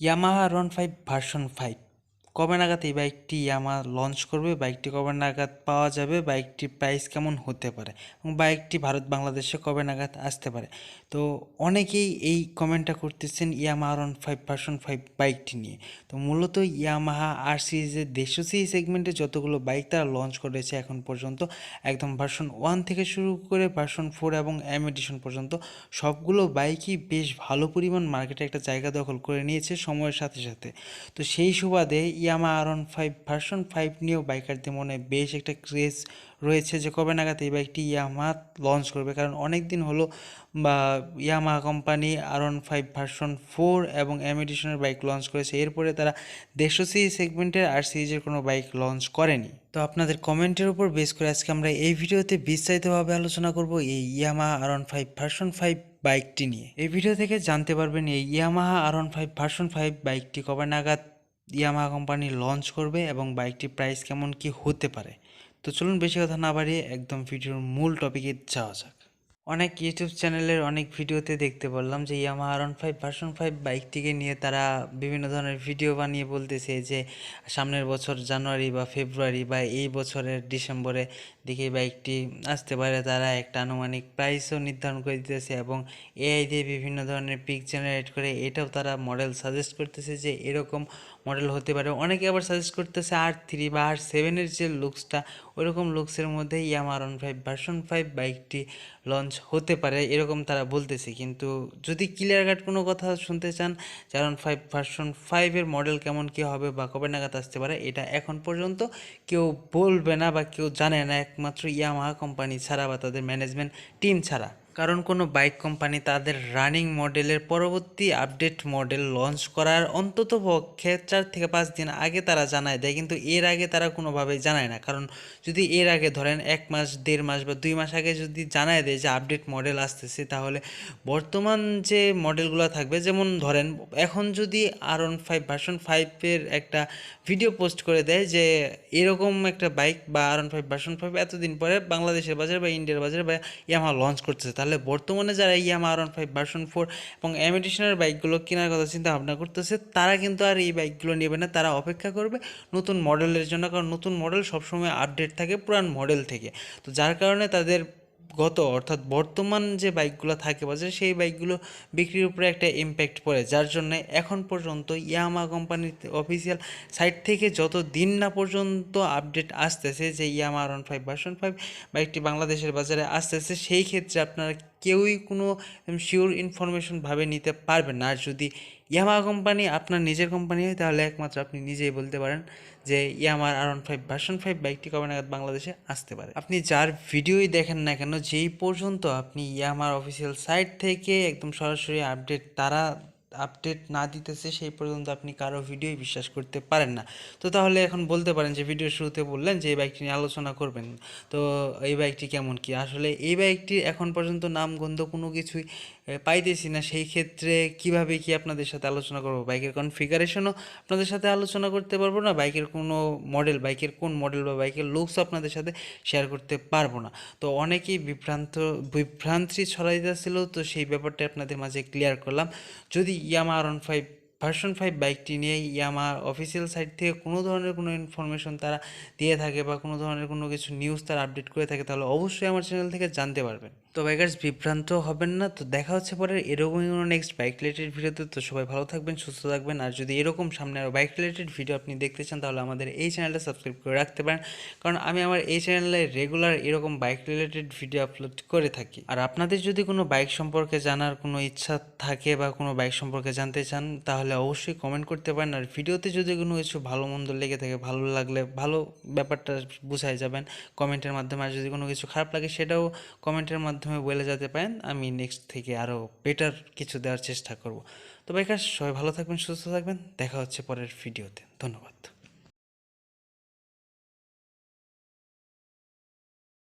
Yamaha R one five version five কবে নাগাদ এই বাইকটি ইয়ামা লঞ্চ করবে, বাইকটি কবে নাগাদ পাওয়া যাবে, বাইকটির প্রাইস কেমন হতে পারে এবং বাইকটি ভারত বাংলাদেশে কবে নাগাদ আসতে পারে। তো অনেকেই এই কমেন্টটা করতেছেন Yamaha R one five version five বাইকটি নিয়ে। তো মূলত ইয়ামাহা আর সিরিজের দেড়শো সি সেগমেন্টে যতগুলো বাইক তারা লঞ্চ করেছে এখন পর্যন্ত, একদম ভার্সন ওয়ান থেকে শুরু করে ভার্সন ফোর এবং এম এডিশন পর্যন্ত সবগুলো বাইকই বেশ ভালো পরিমাণ মার্কেটে একটা জায়গা দখল করে নিয়েছে সময়ের সাথে সাথে। তো সেই সুবাদে Yamaha R one five version five নিয়েও বাইকারদের মনে বেশ একটা ক্রেজ রয়েছে যে কবে নাগাদ এই বাইকটি ইয়ামা লঞ্চ করবে। কারণ অনেক দিন হলো বা Yamaha company R one five version four এবং এম এডিশনের বাইক লঞ্চ করেছে। এরপরে তারা দেড়শো সি সেগমেন্টের আর সিরিজের কোনো বাইক লঞ্চ করেনি। তো আপনাদের কমেন্টের উপর বেস করে আজকে আমরা এই ভিডিওতে বিস্তারিতভাবে আলোচনা করব এই Yamaha R one five version five বাইকটি নিয়ে। এই ভিডিও থেকে জানতে পারবেন এই Yamaha R one five version five বাইকটি কবে নাগাদ ইয়ামাহা কোম্পানি লঞ্চ করবে এবং বাইকটির প্রাইস কেমন কি হতে পারে। তো চলুন বেশি কথা না বাড়িয়ে একদম ভিডিওর মূল টপিকে যাওয়া যাক। অনেক ইউটিউব চ্যানেলের অনেক ভিডিওতে দেখতে পারলাম যে Yamaha R five version five বাইকটিকে নিয়ে তারা বিভিন্ন ধরনের ভিডিও বানিয়ে বলতেছে যে সামনের বছর জানুয়ারি বা ফেব্রুয়ারি বা এই বছরের ডিসেম্বরে দিকে বাইকটি আসতে পারে। তারা একটা আনুমানিক প্রাইসও নির্ধারণ করে দিতেছে এবং এআই দিয়ে বিভিন্ন ধরনের পিক জেনারেট করে এটাও তারা মডেল সাজেস্ট করতেছে যে এরকম মডেল হতে পারে। অনেকে আবার সাজেস্ট করতেছে আর থ্রি বা আর সেভেনের যে লুকসটা ওইরকম লুকসের মধ্যে ইয়ামার ওয়ান ফাইভ ভার্সন ফাইভ বাইকটি লঞ্চ হতে পারে, এরকম তারা বলতেছে। কিন্তু যদি ক্লিয়ার কাট কোনো কথা শুনতে চান চারণ ফাইভ ভার্সন ফাইভের মডেল কেমন কী হবে বা কবে নাগাদ আসতে পারে, এটা এখন পর্যন্ত কেউ বলবে না বা কেউ জানে না। একমাত্র ইয়ামাহা কোম্পানি ছাড়া বা তাদের ম্যানেজমেন্ট টিম ছাড়া। কারণ কোনো বাইক কোম্পানি তাদের রানিং মডেলের পরবর্তী আপডেট মডেল লঞ্চ করার অন্তত পক্ষে চার থেকে পাঁচ দিন আগে তারা জানায় দেয়, কিন্তু এর আগে তারা কোনোভাবেই জানায় না। কারণ যদি এর আগে ধরেন এক মাস, দেড় মাস বা দুই মাস আগে যদি জানায় দেয় যে আপডেট মডেল আসতেছে, তাহলে বর্তমান যে মডেলগুলো থাকবে, যেমন ধরেন এখন যদি আর ওয়ান ফাইভ ভার্সন ফাইভের একটা ভিডিও পোস্ট করে দেয় যে এরকম একটা বাইক বা R one five version five এতদিন পরে বাংলাদেশের বাজারে বা ইন্ডিয়ার বাজারে বা ইয়ামা লঞ্চ করতেছে তাহলে বর্তমানে যারা Yamaha R one five version four এবং এম এডিশনের বাইকগুলো কেনার কথা চিন্তা ভাবনা করতেছে, তারা কিন্তু আর এই বাইকগুলো নেবে না, তারা অপেক্ষা করবে নতুন মডেলের জন্য, কারণ নতুন মডেল সবসময় আপডেট থাকে, পুরান মডেল থেকে। তো যার কারণে তাদের গত, অর্থাৎ বর্তমান যে বাইকগুলো থাকে বাজারে সেই বাইকগুলো বিক্রির উপরে একটা ইম্প্যাক্ট পড়ে, যার জন্য এখন পর্যন্ত ইয়ামা কোম্পানির অফিসিয়াল সাইট থেকে যত দিন না পর্যন্ত আপডেট আসতেছে যে Yamaha R one five version five বাইকটি বাংলাদেশের বাজারে আসতেছে, সেই ক্ষেত্রে আপনারা কেউই কোনো শিওর ইনফরমেশনভাবে নিতে পারবেন না। আর যদি ইয়ামা কোম্পানি আপনার নিজের কোম্পানি হয়, তাহলে একমাত্র আপনি নিজেই বলতে পারেন যে ইয়ামার R one five version five বাইকটি কবে নাগাদ বাংলাদেশে আসতে পারে। আপনি যার ভিডিওই দেখেন না কেন, যেই পর্যন্ত আপনি ইয়ামার অফিসিয়াল সাইট থেকে একদম সরাসরি আপডেট তারা আপডেট না দিতেছে, সেই পর্যন্ত আপনি কারও ভিডিওই বিশ্বাস করতে পারেন না। তো তাহলে এখন বলতে পারেন যে ভিডিওর শুরুতে বললেন যে, এই বাইকটি নিয়ে আলোচনা করবেন। তো এই বাইকটি কেমন কি? আসলে এই বাইকটির এখন পর্যন্ত নাম গন্ধ কোনো কিছুই পাইতেছি না। সেই ক্ষেত্রে কীভাবে কি আপনাদের সাথে আলোচনা করব? বাইকের কনফিগারেশনও আপনাদের সাথে আলোচনা করতে পারব না? বাইকের কোনো মডেল বাইকের কোন মডেল বা বাইকের লুকস আপনাদের সাথে শেয়ার করতে পারব না? তো অনেকেই বিভ্রান্ত, বিভ্রান্তি ছড়াইতেছিল, তো সেই ব্যাপারটা আপনাদের মাঝে ক্লিয়ার করলাম। যদি Yamaha R one five version five বাইকটি নিয়ে ইয়ামা অফিসিয়াল সাইট থেকে কোনো ধরনের কোনো ইনফরমেশন তারা দিয়ে থাকে বা কোনো ধরনের কোনো কিছু নিউজ তারা আপডেট করে থাকে, তাহলে অবশ্যই আমার চ্যানেল থেকে জানতে পারবেন। তো বাইকার্স বিভ্রান্ত হবেন না। তো দেখা হচ্ছে পরে, এরকমই কোনো নেক্সট বাইক রিলেটেড ভিডিওতে। তো সবাই ভালো থাকবেন, সুস্থ থাকবেন। আর যদি এরকম সামনে আরও বাইক রিলেটেড ভিডিও আপনি দেখতে চান, তাহলে আমাদের এই চ্যানেলটা সাবস্ক্রাইব করে রাখতে পারেন। কারণ আমি আমার এই চ্যানেলে রেগুলার এরকম বাইক রিলেটেড ভিডিও আপলোড করে থাকি। আর আপনাদের যদি কোনো বাইক সম্পর্কে জানার কোনো ইচ্ছা থাকে বা কোনো বাইক সম্পর্কে জানতে চান, তাহলে অবশ্যই কমেন্ট করতে পারেন। আর ভিডিওতে যদি কোনো কিছু ভালো মন্দ লেগে থাকে, ভালো লাগলে ভালো ব্যাপারটা বুঝাই যাবেন। কমেন্টের মাধ্যমে আর যদি কোনো কিছু খারাপ লাগে, সেটাও কমেন্টের মাধ্যমে মাধ্যমে বলে যেতে পারেন, আমি নেক্সট থেকে আরও বেটার কিছু দেওয়ার চেষ্টা করব। তো বাইকার সবাই ভালো থাকবেন, সুস্থ থাকবেন, দেখা হচ্ছে পরের ভিডিওতে ধন্যবাদ।